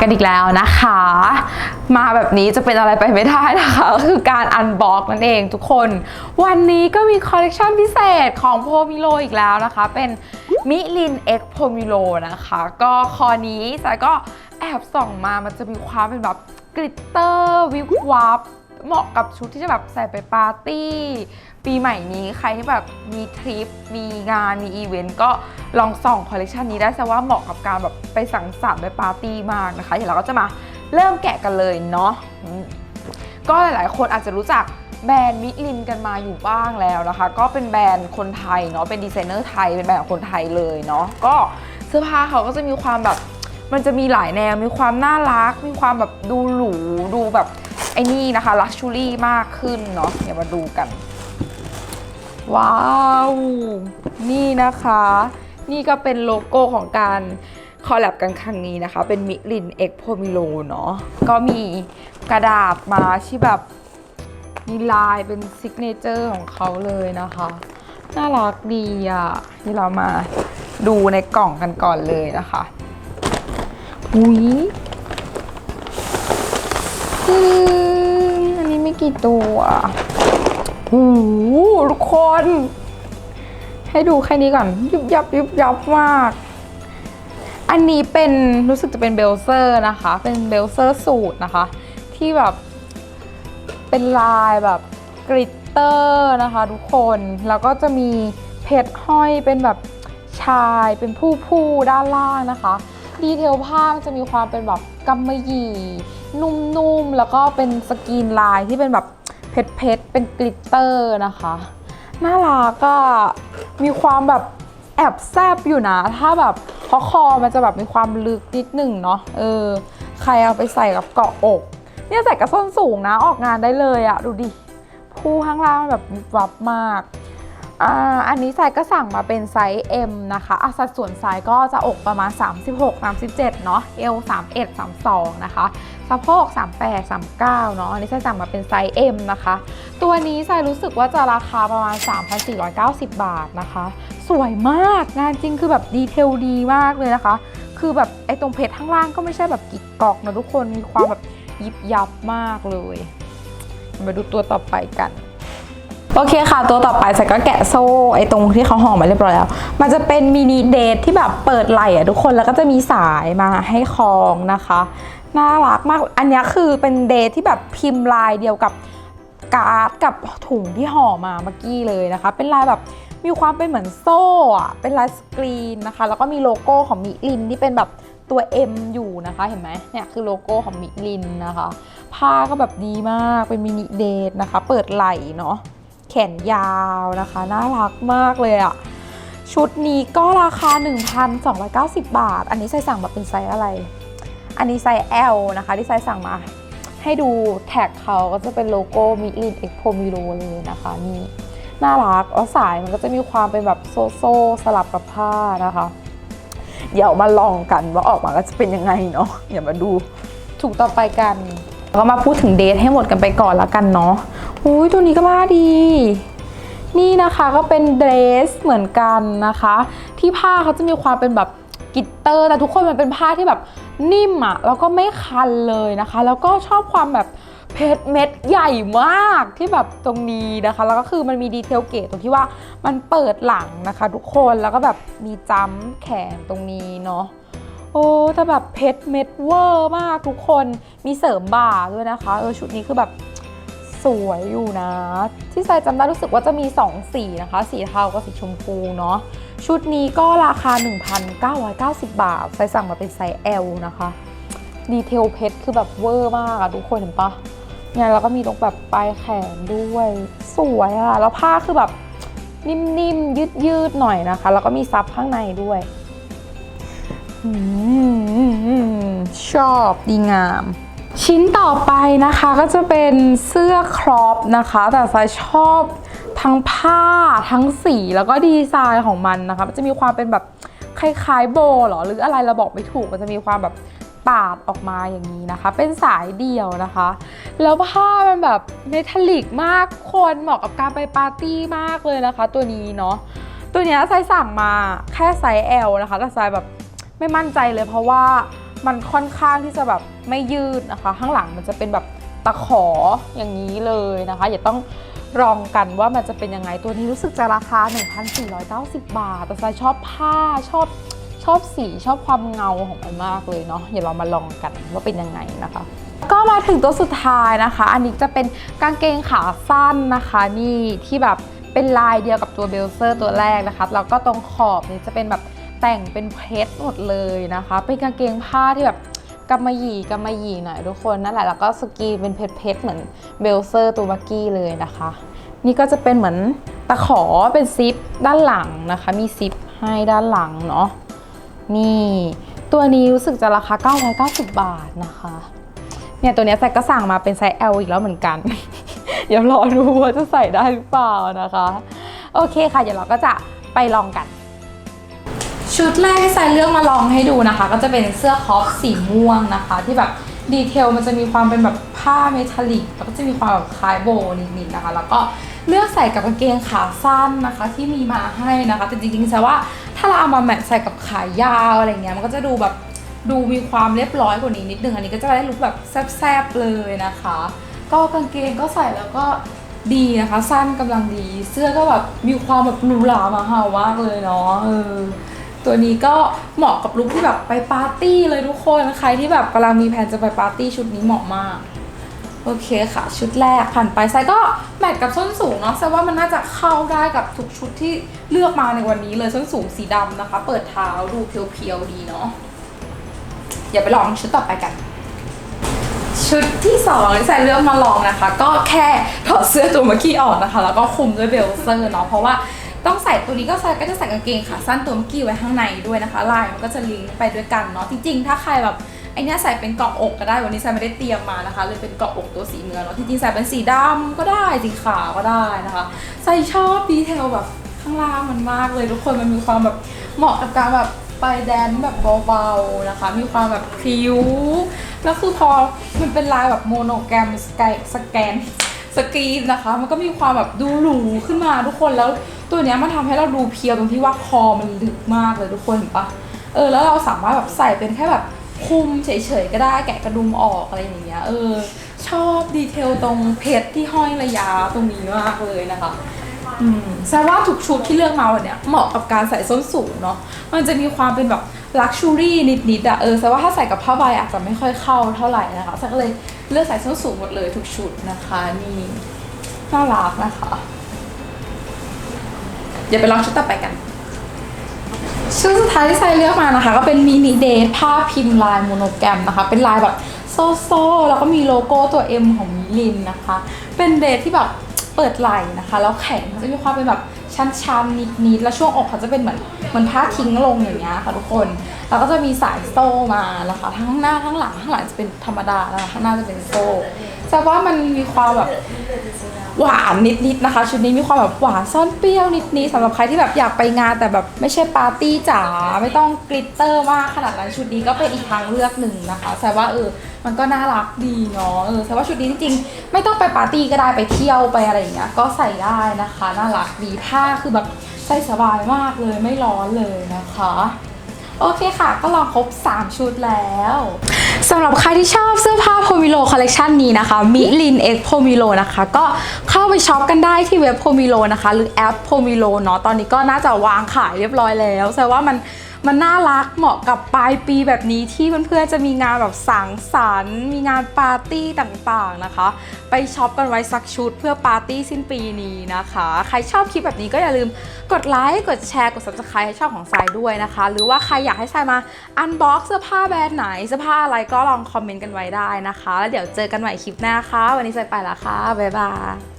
กันอีกแล้วนะคะ มาแบบนี้จะเป็นอะไรไปไม่ได้นะคะก็คือการอันบ็อกนั่นเองทุกคน วันนี้ก็มีคอลเลกชันพิเศษของโพมิโลอีกแล้วนะคะ เป็นมิลิน X โพมิโลนะคะ ก็คอนี้ทรายก็แอบส่องมามันจะมีความเป็นแบบกลิตเตอร์วิบวับเหมาะกับชุดที่จะแบบใส่ไปปาร์ตี้ ปีใหม่นี้ใครที่แบบมีทริป มีงาน มีอีเวนต์ก็ลองส่องคอลเลคชันนี้ได้ซะว่าเหมาะกับการแบบไปสังสรรค์ไปปาร์ตี้มากนะคะ เดี๋ยวเราก็จะมาเริ่มแกะกันเลยเนาะก็หลายๆ คนอาจจะรู้จักแบรนด์มิลินกันมาอยู่บ้างแล้วนะคะ ก็เป็นแบรนด์คนไทยเนาะเป็นดีไซเนอร์ไทยเป็นแบรนด์ของคนไทยเลยเนาะก็เสื้อผ้าเขาก็จะมีความแบบมันจะมีหลายแนวมีความน่ารัก มีความแบบดูหรูดูแบบไอ้นี่นะคะลักชูรี่มากขึ้นเนาะเดี๋ยวมาดูกัน ว้าว นี่นะคะ นี่ก็เป็นโลโก้ของการคอลแลบกันครั้งนี้นะคะ เป็นมิลินเอ็กโพมิโลเนาะก็มีกระดาษมาที่แบบมีลายเป็นซิกเนเจอร์ของเขาเลยนะคะ น่ารักดีอะนี่เรามาดูในกล่องกันก่อนเลยนะคะอุ้ยอันนี้ไม่กี่ตัว หูทุกคน ให้ดูแค่นี้ก่อน ยุบยับยุบยับมาก อันนี้เป็นรู้สึกจะเป็นเบลเซอร์นะคะ เป็นเบลเซอร์สูตรนะคะ ที่แบบ เป็นลายแบบกริตเตอร์นะคะทุกคน แล้วก็จะมีเพชรห้อยเป็นแบบชายเป็นผู้ผู้ด้านล่างนะคะ ดีเทลผ้ามันจะมีความเป็นแบบกำมะหยี่ นุ่มๆ แล้วก็เป็นสกรีนลายที่เป็นแบบ เพชรเพชรเป็นกลิตเตอร์นะคะ น่ารักก็มีความแบบแอบแซบอยู่นะ ถ้าแบบเพราะคอมันจะแบบมีความลึกนิดหนึ่งเนาะเออ ใครเอาไปใส่กับเกาะอก เนี่ยใส่กับส้นสูงนะออกงานได้เลยอะดูดิผู้ข้างล่างแบบวับมาก อ่าอันนี้ใส่ก็สั่งมาเป็นไซส์ M นะคะอะสัดส่วนไซส์ก็จะอกประมาณ 36 37 เนาะ เอว 31 32 นะคะ สะโพก 38 39 เนาะ อันนี้ใส่สั่งมาเป็นไซส์ M นะคะ ตัวนี้ใส่รู้สึกว่าจะราคาประมาณ 3,490 บาทนะคะ สวยมาก งานจริงคือแบบดีเทลดีมากเลยนะคะ คือแบบไอ้ตรงเพชรข้างล่างก็ไม่ใช่แบบกิกกอกนะทุกคน มีความแบบยิบยับมากเลย มาดูตัวต่อไปกัน โอเคค่ะ ตัวต่อไปใส่ก็แกะโซ่ไอ้ตรงที่เขาห่อมาเรียบร้อยแล้ว มันจะเป็นมินิเดทที่แบบเปิดไหล่อะทุกคนแล้วก็จะมีสายมาให้คล้องนะคะ น่ารักมาก อันนี้คือเป็นเดทที่แบบพิมพ์ลายเดียวกับการ์ดกับถุงที่ห่อมาเมื่อกี้เลยนะคะ เป็นลายแบบมีความเป็นเหมือนโซ่อะเป็นลายสกรีนนะคะ แล้วก็มีโลโก้ของมิลินที่เป็นแบบตัว M อยู่นะคะเห็นไหมเนี่ยคือโลโก้ของมิลินนะคะ ผ้าก็แบบดีมากเป็นมินิเดทนะคะ เปิดไหล่เนาะ นยาวนะคะ น่ารักมากเลยอะชุดนี้ก็ราคา 1,290 บาท อันนี้ใส่สั่งมาเป็นไซส์อะไร อันนี้ไซส์ L นะคะ ที่ไซส์สั่งมา ให้ดูแท็กเขาก็จะเป็นโลโก้มิลินเอ็กโพมิโลเลยนะคะนี่น่ารักแล้วสายมันก็จะมีความเป็นแบบโซโซสลับกับผ้านะคะ เดี๋ยวมาลองกันว่าออกมาก็จะเป็นยังไงเนาะเดี๋ยวมาดูถูกต่อไปกันแล้วก็มาพูดถึงเดทให้หมดกันไปก่อนแล้วกันเนาะ อุ้ยตัวนี้ก็ผ้าดี นี่นะคะก็เป็นเดรสเหมือนกันนะคะ ที่ผ้าเขาจะมีความเป็นแบบกิตเตอร์แต่ทุกคนมันเป็นผ้าที่แบบนิ่มอะแล้วก็ไม่คันเลยนะคะ แล้วก็ชอบความแบบเพชรเม็ดใหญ่มากที่แบบตรงนี้นะคะ แล้วก็คือมันมีดีเทลเก๋ตรงที่ว่ามันเปิดหลังนะคะ ทุกคนแล้วก็แบบมีจ้ำแขนตรงนี้เนาะโอ้แต่แบบเพชรเม็ดเวอร์มากทุกคนมีเสริมบ่าด้วยนะคะเออชุดนี้คือแบบ สวยอยู่นะ ที่ใส่จำได้รู้สึกว่าจะมี 2 สีนะคะ สีเทากับสีชมพูเนาะชุดนี้ก็ราคา 1,990 บาท ใส่สั่งมาเป็นไซส์ L นะคะ ดีเทลเพชรคือแบบเวอร์มากอะทุกคนเห็นปะเนี่ยแล้วก็มีตรงแบบปลายแขนด้วย สวยอะแล้วผ้าคือแบบนิ่มๆ ยืดๆ หน่อยนะคะ แล้วก็มีซับข้างในด้วยอืมชอบดีงาม ชิ้นต่อไปนะคะก็จะเป็นเสื้อครอปนะคะ แต่สายชอบทั้งผ้าทั้งสีแล้วก็ดีไซน์ของมันนะคะ มันจะมีความเป็นแบบคล้ายๆโบหรอหรืออะไรเราบอกไม่ถูกมันจะมีความแบบปาดออกมาอย่างนี้นะคะ เป็นสายเดี่ยวนะคะ แล้วผ้ามันแบบเมทัลลิกมากคนเหมาะกับการไปปาร์ตี้มากเลยนะคะ ตัวนี้เนาะตัวนี้ไซส์สั่งมาแค่ไซส์ L นะคะแต่ไซส์แบบไม่มั่นใจเลยเพราะว่า มันค่อนข้างที่จะแบบไม่ยืดนะคะ ข้างหลังมันจะเป็นแบบตะขออย่างนี้เลยนะคะอย่าต้องลองกันว่ามันจะเป็นยังไงตัวนี้รู้สึกจะราคา 1,490 บาท แต่ไซส์ชอบผ้าชอบชอบสีชอบความเงาของมันมากเลยเนาะเดี๋ยวเรามาลองกันว่าเป็นยังไงนะคะ ก็มาถึงตัวสุดท้ายนะคะ อันนี้จะเป็นกางเกงขาสั้นนะคะนี่ที่แบบเป็นลายเดียวกับตัวเบลเซอร์ตัวแรกนะคะแล้วก็ตรงขอบนี่จะเป็นแบบ แต่งเป็นเพชรหมดเลยนะคะ เป็นกางเกงผ้าที่แบบกำมะหยี่กำมะหยี่หน่อยทุกคนนั่นแหละแล้วก็สกีเป็นเพชรเพชรเหมือนเบลเซอร์ตัวเมื่อกี้เลยนะคะ นี่ก็จะเป็นเหมือนตะขอเป็นซิปด้านหลังนะคะ มีซิปให้ด้านหลังเนาะนี่ตัวนี้รู้สึกจะราคา 990 บาทนะคะ เนี่ยตัวนี้แซกก็สั่งมาเป็นไซส์ L อีกแล้วเหมือนกัน เดี๋ยวรอดูว่าจะใส่ได้หรือเปล่านะคะ โอเคค่ะ เดี๋ยวเราก็จะไปลองกัน ชุดแรกที่ไซเลือกมาลองให้ดูนะคะ ก็จะเป็นเสื้อคอฟสีม่วงนะคะ ที่แบบดีเทลมันจะมีความเป็นแบบผ้าเมทัลลิกแล้วก็จะมีความแบบคล้ายโบนิดๆนะคะ แล้วก็เลือกใส่กับกางเกงขาสั้นนะคะ ที่มีมาให้นะคะ แต่จริงๆแซว่าถ้าเราเอามาแมทใส่กับขายาวอะไรเงี้ยมันก็จะดูแบบดูมีความเรียบร้อยกว่านี้นิดนึงอันนี้ก็จะได้ลุคแบบแซบๆเลยนะคะ ก็กางเกงก็ใส่แล้วก็ดีนะคะ สั้นกำลังดี เสื้อก็แบบมีความแบบหรูหรามาเฮามากเลยเนาะเออ ตัวนี้ก็เหมาะกับลุคที่แบบไปปาร์ตี้เลยทุกคนใครที่แบบกำลังมีแผนจะไปปาร์ตี้ชุดนี้เหมาะมากโอเคค่ะ ชุดแรกผ่านไปไซก็แมทกับส้นสูงเนาะแซว่ามันน่าจะเข้าได้กับทุกชุดที่เลือกมาในวันนี้เลยส้นสูงสีดำนะคะ เปิดเท้าดูเพียวๆดีเนาะอย่าไปลองชุดต่อไปกัน ชุดที่สองที่ใส่เลือกมาลองนะคะ ก็แค่ถอดเสื้อตัวเมื่อกี้ออกนะคะ แล้วก็คลุมด้วยเบลเซอร์เนาะเพราะว่า ต้องใส่ตัวนี้ก็ใส่ก็จะใส่กางเกงขาสั้นตัวเมื่อกี้ไว้ข้างในด้วยนะคะ ลายมันก็จะลิงก์ไปด้วยกันเนาะจริงๆ ถ้าใครแบบไอเนี้ยใส่เป็นเกาะอกก็ได้วันนี้ใส่ไม่ได้เตรียมมานะคะเลยเป็นเกาะอกตัวสีเนื้อเนาะจริงๆใส่เป็นสีดำก็ได้สีขาวก็ได้นะคะ ใส่ชอบดีเทลแบบข้างล่างมันมากเลยทุกคนมันมีความแบบเหมาะกับการแบบไปแดนแบบเบาๆนะคะ มีความแบบพริ้วแล้วคือพอมันเป็นลายแบบโมโนแกรมสแกน สกรีนนะคะ มันก็มีความแบบดูหรูขึ้นมาทุกคนแล้วตัวเนี้ยมันทำให้เราดูเพียวตรงที่ว่าคอมันลึกมากเลยทุกคนเห็นปะเออแล้วเราสามารถแบบใส่เป็นแค่แบบคุมเฉยๆก็ได้แกะกระดุมออกอะไรอย่างเงี้ยเออ ชอบดีเทลตรงเพชรที่ห้อยระยะตรงนี้มากเลยนะคะอืมแซว่าทุกชุดที่เลือกมาวันเนี้ยเหมาะกับการใส่ส้นสูงเนาะมันจะมีความเป็นแบบลักชูรี่นิดๆอะเออแซว่าถ้าใส่กับผ้าใบอาจจะไม่ค่อยเข้าเท่าไหร่นะคะแซก็เลย เลือกใส่ส้นสูงหมดเลยทุกชุดนะคะนี่น่ารักนะคะ เดี๋ยวไปลองชุดต่อไปกัน ชุดสุดท้ายที่ไซเลือกมานะคะ ก็เป็นมินิเดทผ้าพิมพ์ลายโมโนแกรมนะคะ เป็นลายแบบโซ่โซ่ๆแล้วก็มีโลโก้ตัว M ของมิลินนะคะ เป็นเดทที่แบบเปิดไหล่นะคะ แล้วแขนเขาจะมีความเป็นแบบชันๆนิดๆแล้วช่วงอกเขาจะเป็นเหมือนเหมือนผ้าทิ้งลงอย่างเงี้ยค่ะทุกคน แล้วก็จะมีสายโซ่มานะคะ ทั้งหน้าข้งหลังข้างหลังจะเป็นธรรมดานะคะข้างหน้าจะเป็นโซ่แต่ว่ามันมีความแบบหวานนิดๆนะคะ ชุดนี้มีความแบบหวานซ่อนเปรี้ยวนิดๆสำหรับใครที่แบบอยากไปงานแต่แบบไม่ใช่ปาร์ตี้จ๋าไม่ต้องกลิตเตอร์มากขนาดนั้นชุดนี้ก็เป็นอีกทางเลือกหนึ่งนะคะแต่ว่าเออมันก็น่ารักดีเนาะเออแต่ว่าชุดนี้จริงๆไม่ต้องไปปาร์ตี้ก็ได้ไปเที่ยวไปอะไรอย่างเงี้ยก็ใส่ได้นะคะ น่ารักดีผ้าคือแบบใส่สบายมากเลยไม่ร้อนเลยนะคะ โอเคค่ะ ก็ลองครบ 3 ชุดแล้วสำหรับใครที่ชอบเสื้อผ้าโพมิโลคอลเลกชันนี้นะคะมิลินเอ็กโพมิโลนะคะ ก็เข้าไปช็อปกันได้ที่เว็บโพมิโลนะคะ หรือแอปโพมิโลเนาะตอนนี้ก็น่าจะวางขายเรียบร้อยแล้วแสดงว่ามัน มันน่ารักเหมาะกับปลายปีแบบนี้ที่เพื่อนๆจะมีงานแบบสังสรรค์ มีงานปาร์ตี้ต่างๆนะคะ ไปช็อปกันไว้สักชุดเพื่อปาร์ตี้สิ้นปีนี้นะคะ ใครชอบคลิปแบบนี้ก็อย่าลืมกดไลค์กดแชร์กด subscribe ให้ช่องของทรายด้วยนะคะ หรือว่าใครอยากให้ทรายมาอันบ็อกเสื้อผ้าแบรนด์ไหนเสื้อผ้าอะไรก็ลองคอมเมนต์กันไว้ได้นะคะ แล้วเดี๋ยวเจอกันใหม่คลิปหน้าค่ะ วันนี้ทรายไปแล้วค่ะบ๊ายบาย